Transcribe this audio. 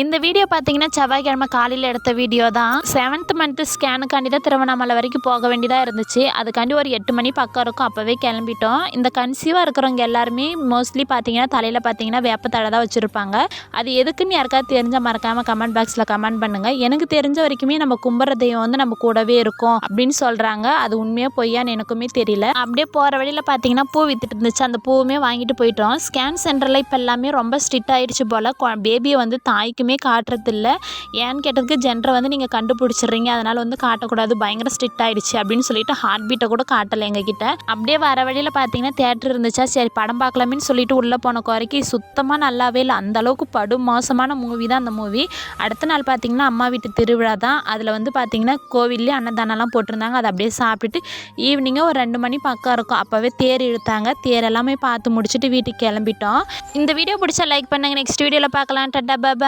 இந்த வீடியோ பார்த்தீங்கன்னா செவ்வாய்க்கிழமை காலையில் எடுத்த வீடியோ தான். செவன்த் மந்த்து ஸ்கேனுக்காண்டி தான் திருவண்ணாமலை வரைக்கும் போக வேண்டியதாக இருந்துச்சு. அதுக்காண்டி ஒரு எட்டு மணி பக்கம் இருக்கும். அப்போவே கிளம்பிட்டோம். இந்த கன்சீவாக இருக்கிறவங்க எல்லாருமே மோஸ்ட்லி பார்த்தீங்கன்னா தலையில் பார்த்தீங்கன்னா வேப்பத்தழை தான் வச்சுருப்பாங்க. அது எதுக்குன்னு யாருக்காவது தெரிஞ்சால் மறக்காமல் கமெண்ட் பாக்ஸில் கமெண்ட் பண்ணுங்கள் எனக்கு தெரிஞ்ச வரைக்குமே நம்ம கும்புற தெய்வம் வந்து நம்ம கூடவே இருக்கும் அப்படின்னு சொல்கிறாங்க அது உண்மையாக பொய்யான்னு எனக்குமே தெரியல. அப்படியே போகிற வழியில் பார்த்தீங்கன்னா பூ வித்துட்டு இருந்துச்சு. அந்த பூவுமே வாங்கிட்டு போயிட்டோம். ஸ்கேன் சென்டரில் இப்போ எல்லாமே ரொம்ப ஸ்ட்ரிக்ட் ஆகிடுச்சு போல். பேபியை வந்து தாய்க்கு யாருக்குமே காட்டுறதில்ல. ஏன்னு கேட்டதுக்கு ஜென்டரை வந்து நீங்கள் கண்டுபிடிச்சிடுறீங்க. அதனால் வந்து காட்டக்கூடாது. பயங்கர ஸ்ட்ரிக்ட் ஆயிடுச்சு. அப்படின்னு சொல்லிட்டு ஹார்ட் பீட்டை கூட காட்டலை எங்ககிட்ட. அப்படியே வர வழியில் பார்த்தீங்கன்னா தேட்டர் இருந்துச்சா? சரி படம் பார்க்கலாமேன்னு சொல்லிட்டு உள்ளே போன குறைக்கு சுத்தமாக நல்லாவே இல்லை. அந்த அளவுக்கு படு மோசமான மூவி தான் அந்த மூவி அடுத்த நாள் பார்த்தீங்கன்னா அம்மா வீட்டு திருவிழா தான். அதில் வந்து பார்த்தீங்கன்னா கோவில்லேயே அன்னதானம்லாம் போட்டிருந்தாங்க. அதை அப்படியே சாப்பிட்டுட்டு ஈவினிங்காக ஒரு ரெண்டு மணி பக்கம் இருக்கும். அப்போவே தேர் இழுத்தாங்க. தேர் எல்லாமே பார்த்து முடிச்சுட்டு வீட்டுக்கு கிளம்பிட்டோம். இந்த வீடியோ பிடிச்சா லைக் பண்ணுங்கள் நெக்ஸ்ட் வீடியோவில் பார்க்கலாம். டட்டா பாய்